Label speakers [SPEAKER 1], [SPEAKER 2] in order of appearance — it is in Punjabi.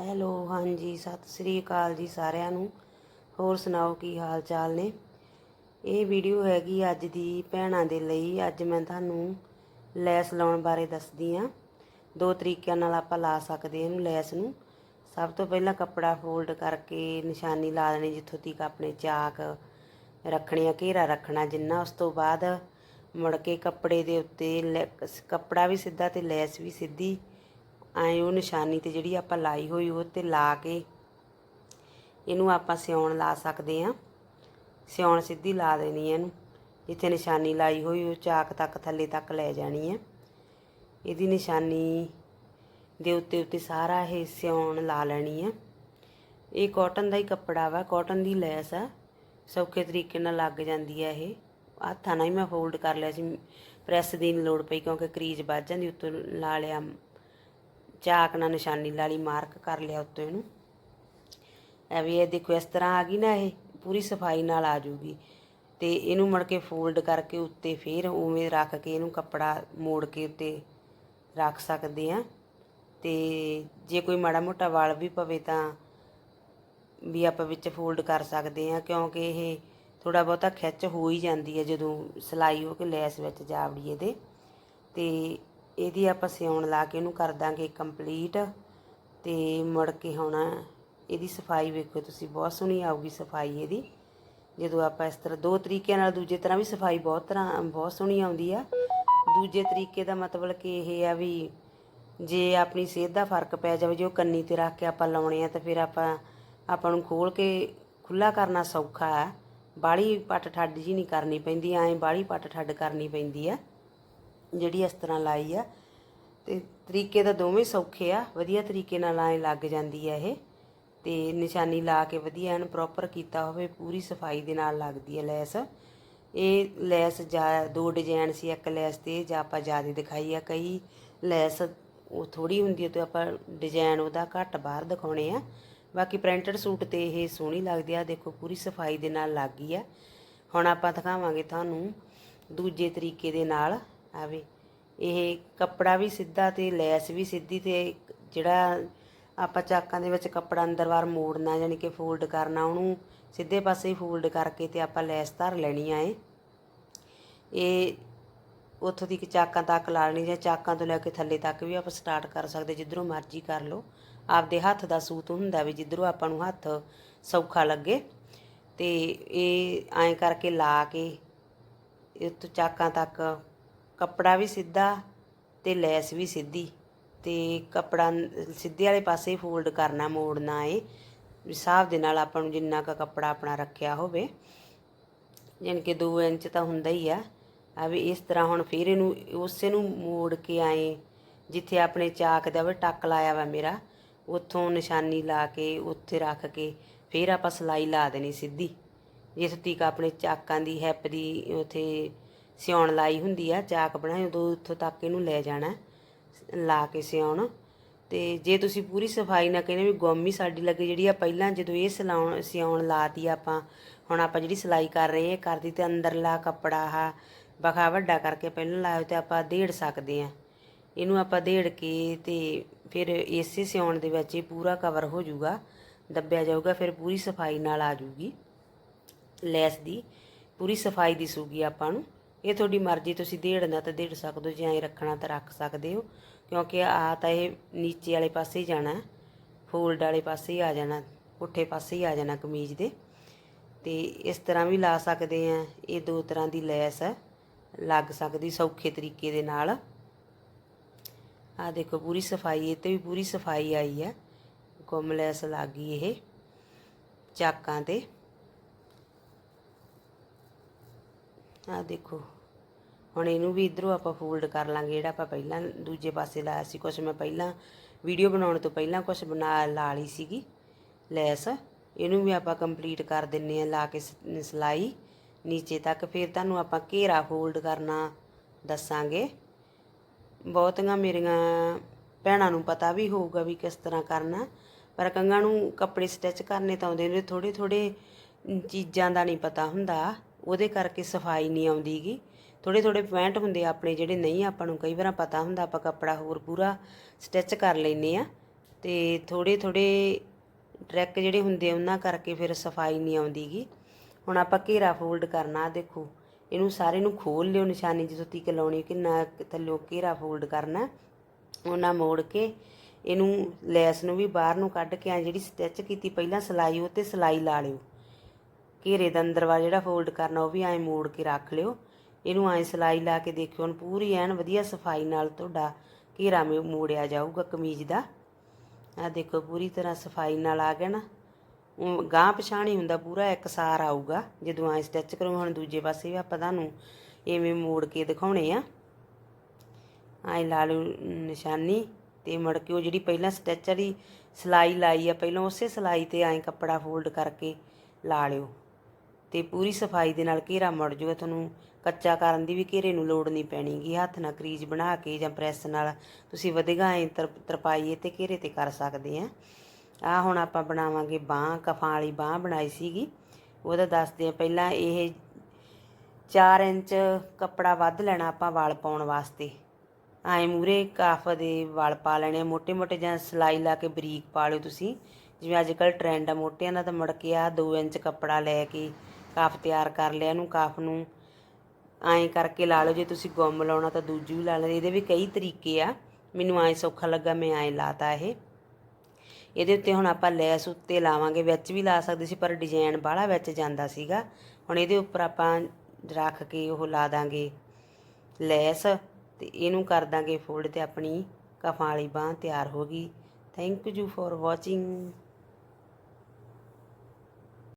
[SPEAKER 1] ਹੈਲੋ, ਹਾਂਜੀ, ਸਤਿ ਸ੍ਰੀ ਅਕਾਲ ਜੀ ਸਾਰਿਆਂ ਨੂੰ। ਹੋਰ ਸੁਣਾਓ, ਕੀ ਹਾਲ ਚਾਲ ਨੇ? ਇਹ ਵੀਡੀਓ ਹੈਗੀ ਅੱਜ ਦੀ ਭੈਣਾਂ ਦੇ ਲਈ। ਅੱਜ ਮੈਂ ਤੁਹਾਨੂੰ ਲੈਸ ਲਾਉਣ ਬਾਰੇ ਦੱਸਦੀ ਆ ਦੋ ਤਰੀਕਿਆਂ ਨਾਲ ਆਪਾਂ ਲਾ ਸਕਦੇ ਹਾਂ ਇਹਨੂੰ ਲੈਸ ਨੂੰ। ਸਭ ਤੋਂ ਪਹਿਲਾਂ ਕੱਪੜਾ ਫੋਲਡ ਕਰਕੇ ਨਿਸ਼ਾਨੀ ਲਾ ਦੇਣੀ, ਜਿੱਥੋਂ ਤੀਕ ਆਪਣੇ ਚਾਕ ਰੱਖਣੇ ਆ, ਘੇਰਾ ਰੱਖਣਾ ਜਿੰਨਾ। ਉਸ ਤੋਂ ਬਾਅਦ ਮੁੜ ਕੇ ਕੱਪੜੇ ਦੇ ਉੱਤੇ ਲੈ- ਕੱਪੜਾ ਵੀ ਸਿੱਧਾ ਤੇ ਲੈਸ ਵੀ ਸਿੱਧੀ ਐਂ ਉਹ ਨਿਸ਼ਾਨੀ ਤੇ ਜਿਹੜੀ ਆਪਾਂ ਲਾਈ ਹੋਈ ਉਹ ਤੇ ਲਾ ਕੇ ਇਹਨੂੰ ਆਪਾਂ ਸਿਉਣ ਲਾ ਸਕਦੇ ਆ। ਸਿਉਣ ਸਿੱਧੀ ਲਾ ਦੇਣੀ ਹੈ ਇਹਨੂੰ। ਜਿੱਥੇ ਨਿਸ਼ਾਨੀ ਲਾਈ ਹੋਈ, ਉਹ ਚਾਕ ਤੱਕ ਥੱਲੇ ਤੱਕ ਲੈ ਜਾਣੀ ਹੈ ਇਹਦੀ ਨਿਸ਼ਾਨੀ ਦੇ ਉੱਤੇ ਉੱਤੇ ਸਾਰਾ ਇਹ ਸਿਉਣ ਲਾ ਲੈਣੀ ਹੈ ਇਹ ਕਾਟਨ ਦਾ ਹੀ ਕੱਪੜਾ ਵਾ, ਕਾਟਨ ਦੀ ਲੈਸ ਆ। ਸੌਖੇ ਤਰੀਕੇ ਨਾਲ ਲੱਗ ਜਾਂਦੀ ਹੈ ਇਹ। ਹੱਥਾਂ ਨਾਲ ਹੀ ਮੈਂ ਫੋਲਡ ਕਰ ਲਿਆ ਸੀ। ਪ੍ਰੈਸ ਦੀ ਨਹੀਂ ਲੋੜ ਪਈ ਕਿਉਂਕਿ ਕਰੀਜ਼ ਵੱਜ ਜਾਂਦੀ, ਉੱਤੋਂ ਲਾ ਲਿਆ ਚਾਕ ਨਾਲ ਨਿਸ਼ਾਨੀ ਲਾ ਲਈ, ਮਾਰਕ ਕਰ ਲਿਆ ਉੱਤੇ ਇਹਨੂੰ। ਐਵੇਂ ਇਹ ਦੇਖੋ, ਇਸ ਤਰ੍ਹਾਂ ਆ ਗਈ ਨਾ ਇਹ, ਪੂਰੀ ਸਫ਼ਾਈ ਨਾਲ ਆ ਜੂਗੀ। ਤੇ ਇਹਨੂੰ ਮੁੜ ਕੇ ਫੋਲਡ ਕਰਕੇ ਉੱਤੇ ਫੇਰ ਉਵੇਂ ਰੱਖ ਕੇ ਇਹਨੂੰ ਕੱਪੜਾ ਮੋੜ ਕੇ ਉੱਤੇ ਰੱਖ ਸਕਦੇ ਆ। ਤੇ ਜੇ ਕੋਈ ਮਾੜਾ ਮੋਟਾ ਵਾਲ ਵੀ ਪਵੇ ਤਾਂ ਵੀ ਆਪਾਂ ਵਿੱਚ ਫੋਲਡ ਕਰ ਸਕਦੇ ਆ, ਕਿਉਂਕਿ ਇਹ ਥੋੜਾ ਬਹੁਤਾ ਖਿੱਚ ਹੋ ਹੀ ਜਾਂਦੀ ਹੈ ਜਦੋਂ ਸਿਲਾਈ ਹੋ ਕੇ ਲੈਸ ਵਿੱਚ ਜਾਵੜੀ ਇਹਦੇ ਤੇ ਇਹਦੀ ਆਪਾਂ ਸਿਉਣ ਲਾ ਕੇ ਇਹਨੂੰ ਕਰ ਦਾਂਗੇ ਕੰਪਲੀਟ ਤੇ ਮੁੜ ਕੇ ਹੁਣ ਇਹਦੀ ਸਫ਼ਾਈ ਵੇਖੋ ਤੁਸੀਂ, ਬਹੁਤ ਸੋਹਣੀ ਆਊਗੀ ਸਫ਼ਾਈ ਇਹਦੀ। ਜਦੋਂ ਆਪਾਂ ਇਸ ਤਰ੍ਹਾਂ ਦੋ ਤਰੀਕਿਆਂ ਨਾਲ ਦੂਜੇ ਤਰ੍ਹਾਂ ਵੀ ਸਫ਼ਾਈ ਬਹੁਤ ਤਰ੍ਹਾਂ, ਬਹੁਤ ਸੋਹਣੀ ਆਉਂਦੀ ਆ। ਦੂਜੇ ਤਰੀਕੇ ਦਾ ਮਤਲਬ ਕਿ ਇਹ ਆ ਵੀ ਜੇ ਆਪਣੀ ਸਿਹਤ ਦਾ ਫ਼ਰਕ ਪੈ ਜਾਵੇ, ਜੇ ਉਹ ਕੰਨੀ ਤੇ ਰੱਖ ਕੇ ਆਪਾਂ ਲਾਉਣੇ ਆ ਤਾਂ ਫਿਰ ਆਪਾਂ ਆਪਾਂ ਨੂੰ ਖੋਲ ਕੇ ਖੁੱਲਾ ਕਰਨਾ ਸੌਖਾ ਹੈ ਬਾੜੀ ਪੱਟ ਠੱਡ ਜੀ ਨਹੀਂ ਕਰਨੀ ਪੈਂਦੀ, ਐਂ ਬਾੜੀ ਪੱਟ ਠੱਡ ਕਰਨੀ ਪੈਂਦੀ ਆ। ਜਿਹੜੀ ਇਸ ਤਰ੍ਹਾਂ ਲਾਈ ਆ। ਤੇ ਤਰੀਕੇ ਤਾਂ ਦੋਵੇਂ ਸੌਖੇ ਆ। ਵਧੀਆ ਤਰੀਕੇ ਨਾਲ ਐਂ ਲੱਗ ਜਾਂਦੀ ਆ ਇਹ। ਤੇ ਨਿਸ਼ਾਨੀ ਲਾ ਕੇ ਵਧੀਆ ਇਹਨੂੰ ਪ੍ਰੋਪਰ ਕੀਤਾ ਹੋਵੇ, ਪੂਰੀ ਸਫ਼ਾਈ ਦੇ ਨਾਲ ਲੱਗਦੀ ਹੈ ਲੈਸ। ਇਹ ਲੈਸ ਜਾਂ, ਦੋ ਡਿਜ਼ਾਈਨ ਸੀ, ਇੱਕ ਲੈਸ ਤੇ, ਜਾਂ ਆਪਾਂ ਜ਼ਿਆਦਾ ਦਿਖਾਈ ਆ। ਕਈ ਲੈਸ ਉਹ ਥੋੜੀ ਹੁੰਦੀ ਹੈ ਤੇ ਆਪਾਂ ਡਿਜ਼ਾਈਨ ਉਹਦਾ ਘੱਟ ਬਾਹਰ ਦਿਖਾਉਣੇ ਆ। ਬਾਕੀ ਪ੍ਰਿੰਟਡ ਸੂਟ ਤੇ ਇਹ ਸੋਹਣੀ ਲੱਗਦੀ ਆ। ਦੇਖੋ, ਪੂਰੀ ਸਫ਼ਾਈ ਦੇ ਨਾਲ ਲੱਗ ਗਈ ਆ। ਹੁਣ ਆਪਾਂ ਦਿਖਾਵਾਂਗੇ ਤੁਹਾਨੂੰ ਦੂਜੇ ਤਰੀਕੇ ਦੇ ਨਾਲ। ਆਵੇ ਇਹ ਕੱਪੜਾ ਵੀ ਸਿੱਧਾ ਤੇ ਲੈਸ ਵੀ ਸਿੱਧੀ ਤੇ ਜਿਹੜਾ ਆਪਾਂ ਚਾਕਾਂ ਦੇ ਵਿੱਚ ਕੱਪੜਾ ਅੰਦਰ ਵਾਰ ਮੋੜਨਾ, ਯਾਨੀ ਕਿ ਫੋਲਡ ਕਰਨਾ, ਉਹਨੂੰ ਸਿੱਧੇ ਪਾਸੇ ਹੀ ਫੋਲਡ ਕਰਕੇ ਤੇ ਆਪਾਂ ਲੈਸ ਧਰ ਲੈਣੀ ਆ ਇਹ। ਇਹ ਉੱਥੋਂ ਦੀ ਚਾਕਾਂ ਤੱਕ ਲਾ ਲੈਣੀ, ਜਾਂ ਚਾਕਾਂ ਤੋਂ ਲੈ ਕੇ ਥੱਲੇ ਤੱਕ ਵੀ ਆਪਾਂ ਸਟਾਰਟ ਕਰ ਸਕਦੇ, ਜਿੱਧਰੋਂ ਮਰਜ਼ੀ ਕਰ ਲਓ। ਆਪਦੇ ਹੱਥ ਦਾ ਸੂਤ ਹੁੰਦਾ ਵੀ ਜਿੱਧਰੋਂ ਆਪਾਂ ਨੂੰ ਹੱਥ ਸੌਖਾ ਲੱਗੇ। ਤੇ ਇਹ ਐਂ ਕਰਕੇ ਲਾ ਕੇ, ਇਹ ਤੋਂ ਚਾਕਾਂ ਤੱਕ ਕੱਪੜਾ ਵੀ ਸਿੱਧਾ ਤੇ ਲੈਸ ਵੀ ਸਿੱਧੀ ਤੇ ਕੱਪੜਾ ਸਿੱਧੇ ਵਾਲੇ ਪਾਸੇ ਫੋਲਡ ਕਰਨਾ, ਮੋੜਨਾ ਏ ਹਿਸਾਬ ਦੇ ਨਾਲ ਆਪਾਂ ਨੂੰ ਜਿੰਨਾ ਕ ਕੱਪੜਾ ਆਪਣਾ ਰੱਖਿਆ ਹੋਵੇ। ਯਾਨੀ ਕਿ 2 ਇੰਚ ਤਾਂ ਹੁੰਦਾ ਹੀ ਆ। ਆ ਵੀ ਇਸ ਤਰ੍ਹਾਂ ਹੁਣ ਫਿਰ ਇਹਨੂੰ, ਉਸੇ ਨੂੰ ਮੋੜ ਕੇ ਆਏ, ਜਿੱਥੇ ਆਪਣੇ ਚਾਕ ਦਾ ਵੀ ਟੱਕ ਲਾਇਆ ਵਾ ਮੇਰਾ, ਉੱਥੋਂ ਨਿਸ਼ਾਨੀ ਲਾ ਕੇ, ਉੱਥੇ ਰੱਖ ਕੇ, ਫਿਰ ਆਪਾਂ ਸਲਾਈ ਲਾ ਦੇਣੀ ਸਿੱਧੀ। ਜਿਸ ਤੀਕ ਆਪਣੇ ਚਾਕਾਂ ਦੀ, ਹੈਪ ਦੀ, ਉਥੇ ਸਿਉਣ ਲਾਈ ਹੁੰਦੀ ਆ, ਚਾਕ ਬਣਾਏ ਉਦੋਂ ਉੱਥੋਂ ਤੱਕ ਇਹਨੂੰ ਲੈ ਜਾਣਾ ਲਾ ਕੇ ਸਿਉਣ। ਤੇ ਜੇ ਤੁਸੀਂ ਪੂਰੀ ਸਫ਼ਾਈ ਨਾ ਕਹਿੰਦੇ ਵੀ ਗੁੰਮ ਹੀ ਸਾਡੀ ਲੱਗੇ, ਜਿਹੜੀ ਆ ਪਹਿਲਾਂ ਜਦੋਂ ਇਹ ਸਿਲਾਉਣ, ਸਿਉਣ ਲਾਤੀ ਆਪਾਂ, ਹੁਣ ਆਪਾਂ ਜਿਹੜੀ ਸਿਲਾਈ ਕਰ ਰਹੇ ਹਾਂ ਕਰਦੀ ਤੇ ਅੰਦਰਲਾ ਕੱਪੜਾ ਆ, ਬਖਾ ਵੱਡਾ ਕਰਕੇ ਪਹਿਲਾਂ ਲਾਇਓ ਤੇ ਆਪਾਂ ਦੇੜ ਸਕਦੇ ਆ ਇਹਨੂੰ ਆਪਾਂ ਦੇੜ ਕੇ ਤੇ ਫਿਰ ਇਸੇ ਸਿਉਣ ਦੇ ਵਿੱਚ ਇਹ ਪੂਰਾ ਕਵਰ ਹੋ ਜਾਊਗਾ, ਦੱਬਿਆ ਜਾਊਗਾ, ਫਿਰ ਪੂਰੀ ਸਫ਼ਾਈ ਨਾਲ ਆ ਜਾਊਗੀ, ਲੈਸ ਦੀ, ਪੂਰੀ ਸਫ਼ਾਈ ਦਿਸੂਗੀ ਆਪਾਂ ਨੂੰ। ਇਹ ਤੁਹਾਡੀ ਮਰਜ਼ੀ, ਤੁਸੀਂ ਦੇੜਨਾ ਤਾਂ ਦੇੜ ਸਕਦੇ ਹੋ, ਜੇ ਐਂ ਰੱਖਣਾ ਤਾਂ ਰੱਖ ਸਕਦੇ ਹੋ। ਕਿਉਂਕਿ ਆ ਤਾਂ ਇਹ ਨੀਚੇ ਵਾਲੇ ਪਾਸੇ ਹੀ ਜਾਣਾ, ਫੋਲਡ ਵਾਲੇ ਪਾਸੇ ਹੀ ਆ ਜਾਣਾ, ਪੁੱਠੇ ਪਾਸੇ ਹੀ ਆ ਜਾਣਾ ਕਮੀਜ਼ ਦੇ। ਤੇ ਇਸ ਤਰ੍ਹਾਂ ਵੀ ਲਾ ਸਕਦੇ ਆ, ਇਹ ਦੋ ਤਰ੍ਹਾਂ ਦੀ ਲੈਸ ਹੈ ਲੱਗ ਸਕਦੀ ਸੌਖੇ ਤਰੀਕੇ ਦੇ ਨਾਲ। ਆ ਦੇਖੋ, ਪੂਰੀ ਸਫ਼ਾਈ, ਇਹ ਤੇ ਵੀ ਪੂਰੀ ਸਫ਼ਾਈ ਆਈ ਹੈ ਗੁੰਮ ਲੈਸ ਲੱਗ ਗਈ ਇਹ, ਚਾਕਾਂ ਤੇ। ਆ ਦੇਖੋ ਹੁਣ ਇਹਨੂੰ ਵੀ ਇਧਰੋਂ ਆਪਾਂ ਫੋਲਡ ਕਰ ਲਾਂਗੇ, ਜਿਹੜਾ ਆਪਾਂ ਪਹਿਲਾਂ ਦੂਜੇ ਪਾਸੇ ਲਾਇਆ ਸੀ। ਕੁਛ ਮੈਂ ਪਹਿਲਾਂ ਵੀਡੀਓ ਬਣਾਉਣ ਤੋਂ ਪਹਿਲਾਂ ਕੁਛ ਬਣਾ ਲਾ ਲਈ ਸੀਗੀ ਲੈਸ। ਇਹਨੂੰ ਵੀ ਆਪਾਂ ਕੰਪਲੀਟ ਕਰ ਦਿੰਨੇ ਆ, ਲਾ ਕੇ ਸ- ਸਿਲਾਈ। ਨੀਚੇ ਤੱਕ ਫਿਰ ਤੁਹਾਨੂੰ ਆਪਾਂ ਘੇਰਾ ਫੋਲਡ ਕਰਨਾ ਦੱਸਾਂਗੇ। ਬਹੁਤੀਆਂ ਮੇਰੀਆਂ ਭੈਣਾਂ ਨੂੰ ਪਤਾ ਵੀ ਹੋਊਗਾ ਵੀ ਕਿਸ ਤਰ੍ਹਾਂ ਕਰਨਾ। ਪਰ ਕੰਗਾਂ ਨੂੰ ਕੱਪੜੇ ਸਟਿਚ ਕਰਨੇ ਤਾਂ ਆਉਂਦੇ ਨੇ ਥੋੜੇ ਥੋੜੇ ਚੀਜ਼ਾਂ ਦਾ ਨਹੀਂ ਪਤਾ ਹੁੰਦਾ। ਉਹਦੇ ਕਰਕੇ ਸਫ਼ਾਈ ਨਹੀਂ ਆਉਂਦੀਗੀ। ਥੋੜੇ ਥੋੜੇ ਪੁਆਇੰਟ ਹੁੰਦੇ ਆ ਆਪਣੇ ਜਿਹੜੇ ਨਹੀਂ ਆਪਾਂ ਨੂੰ, ਕਈ ਵਾਰ ਪਤਾ ਹੁੰਦਾ ਆਪਾਂ ਕੱਪੜਾ ਹੋਰ ਪੂਰਾ ਸਟਿਚ ਕਰ ਲੈਨੇ ਆ ਤੇ ਥੋੜੇ ਥੋੜੇ ਟਰੈਕ ਜਿਹੜੇ ਹੁੰਦੇ ਆ ਉਹਨਾਂ ਕਰਕੇ ਫਿਰ ਸਫ਼ਾਈ ਨਹੀਂ ਆਉਂਦੀਗੀ। ਹੁਣ ਆਪਾਂ ਘੇਰਾ ਫੋਲਡ ਕਰਨਾ ਦੇਖੋ, ਇਹਨੂੰ ਸਾਰੇ ਨੂੰ ਖੋਲ ਲਿਓ ਨਿਸ਼ਾਨੀ ਜਦੋਂ ਤੀਕ ਲਾਉਣੀ ਕਿੰਨਾ ਕੁ ਥੱਲਿਓਂ ਘੇਰਾ ਫੋਲਡ ਕਰਨਾ, ਉਹਨਾਂ ਮੋੜ ਕੇ ਇਹਨੂੰ ਲੈਸ ਨੂੰ ਵੀ ਬਾਹਰ ਨੂੰ ਕੱਢ ਕੇ ਆ ਜਿਹੜੀ ਸਟਿਚ ਕੀਤੀ ਪਹਿਲਾਂ ਸਲਾਈ, ਉਹ ਤੇ ਸਲਾਈ ਲਾ ਲਿਓ। ਘੇਰੇ ਦਾ ਅੰਦਰ ਵਾ ਜਿਹੜਾ ਫੋਲਡ ਕਰਨਾ, ਉਹ ਵੀ ਐਂ ਮੋੜ ਕੇ ਰੱਖ ਲਿਓ। ਇਹਨੂੰ ਐਂ ਸਲਾਈ ਲਾ ਕੇ ਦੇਖਿਓ, ਹੁਣ ਪੂਰੀ ਐਨ ਵਧੀਆ ਸਫ਼ਾਈ ਨਾਲ ਤੁਹਾਡਾ ਘੇਰਾ ਮੇ- ਮੋੜਿਆ ਜਾਊਗਾ ਕਮੀਜ਼ ਦਾ। ਆ ਦੇਖੋ, ਪੂਰੀ ਤਰ੍ਹਾਂ ਸਫ਼ਾਈ ਨਾਲ ਆ ਗਿਆ ਨਾ। ਉਹ ਗਾਂ ਪਛਾਣੀ ਹੁੰਦਾ, ਪੂਰਾ ਇਕਸਾਰ ਆਊਗਾ, ਜਦੋਂ ਐਂ ਸਟਿਚ ਕਰੋ, ਹੁਣ ਦੂਜੇ ਪਾਸੇ ਵੀ ਆਪਾਂ ਤੁਹਾਨੂੰ ਐਵੇਂ ਮੋੜ ਕੇ ਦਿਖਾਉਣੇ ਆ। ਐਂ ਲਾ ਲਓ ਨਿਸ਼ਾਨੀ ਤੇ ਮੁੜ ਕੇ ਉਹ ਜਿਹੜੀ ਪਹਿਲਾਂ ਸਟਿਚ ਵਾਲੀ ਸਲਾਈ ਲਾਈ ਆ, ਪਹਿਲਾਂ ਉਸੇ ਸਲਾਈ ਤੇ ਐਂ ਕੱਪੜਾ ਫੋਲਡ ਕਰਕੇ ਲਾ ਲਿਓ। ਤੇ ਪੂਰੀ ਸਫ਼ਾਈ ਦੇ ਨਾਲ ਘੇਰਾ ਮੁੜ ਜੂਗਾ ਤੁਹਾਨੂੰ। ਕੱਚਾ ਕਰਨ ਦੀ ਵੀ ਘੇਰੇ ਨੂੰ ਲੋੜ ਨਹੀਂ ਪੈਣੀ। ਗੀ ਹੱਥ ਨਾਲ ਕਰੀਜ਼ ਬਣਾ ਕੇ ਜਾਂ ਪ੍ਰੈਸ ਨਾਲ ਤੁਸੀਂ ਵਧੇਗਾ ਐ ਤਰਪਾਈਏ ਤੇ ਘੇਰੇ ਤੇ ਕਰ ਸਕਦੇ ਆ। ਆ ਹੁਣ ਆਪਾਂ ਬਣਾਵਾਂਗੇ ਬਾਹ, ਕਫਾਂ ਵਾਲੀ ਬਾਹ ਬਣਾਈ ਸੀਗੀ। ਉਹਦਾ ਦੱਸਦੇ ਆ ਪਹਿਲਾਂ ਇਹ 4 ਇੰਚ ਕੱਪੜਾ ਵੱਧ ਲੈਣਾ ਆਪਾਂ ਵਾਲ ਪਾਉਣ ਵਾਸਤੇ। ਐ ਮੂਰੇ ਕਾਫ ਦੇ ਵਾਲ ਪਾ ਲੈਣੇ ਮੋਟੇ ਮੋਟੇ ਜਾਂ ਸਲਾਈ ਲਾ ਕੇ ਬਰੀਕ ਪਾ ਲਿਓ ਤੁਸੀਂ। ਜਿਵੇਂ ਅੱਜ ਕੱਲ ਟ੍ਰੈਂਡ ਆ ਮੋਟਿਆਂ ਦਾ ਤਾਂ ਮੜ ਕੇ ਆ 2 ਇੰਚ ਕੱਪੜਾ ਲੈ ਕੇ ਕਾਫ ਤਿਆਰ ਕਰ ਲਿਆ ਇਹਨੂੰ, ਕਾਫ ਨੂੰ। ਐਂ ਕਰਕੇ ਲਾ ਲਓ, ਜੇ ਤੁਸੀਂ ਗੁੰਮ ਲਾਉਣਾ ਤਾਂ ਦੂਜੀ ਵੀ ਲਾ ਲਓ ਇਹਦੇ ਵੀ ਕਈ ਤਰੀਕੇ ਆ। ਮੈਨੂੰ ਐਂ ਸੌਖਾ ਲੱਗਾ, ਮੈਂ ਐਂ ਲਾਤਾ ਇਹ। ਇਹਦੇ ਉੱਤੇ ਹੁਣ ਆਪਾਂ ਲੈਸ ਉੱਤੇ ਲਾਵਾਂਗੇ, ਵਿੱਚ ਵੀ ਲਾ ਸਕਦੇ ਸੀ, ਪਰ ਡਿਜ਼ਾਈਨ ਬਾਹਲਾ ਵਿੱਚ ਜਾਂਦਾ ਸੀਗਾ। ਹੁਣ ਇਹਦੇ ਉੱਪਰ ਆਪਾਂ ਰੱਖ ਕੇ ਉਹ ਲਾ ਦਾਂਗੇ ਲੈਸ ਤੇ ਇਹਨੂੰ ਕਰ ਦਾਂਗੇ ਫੋਲਡ ਤੇ ਆਪਣੀ ਕਫਾਂ ਵਾਲੀ ਬਾਹ ਤਿਆਰ ਹੋ ਗਈ। Thank you for watching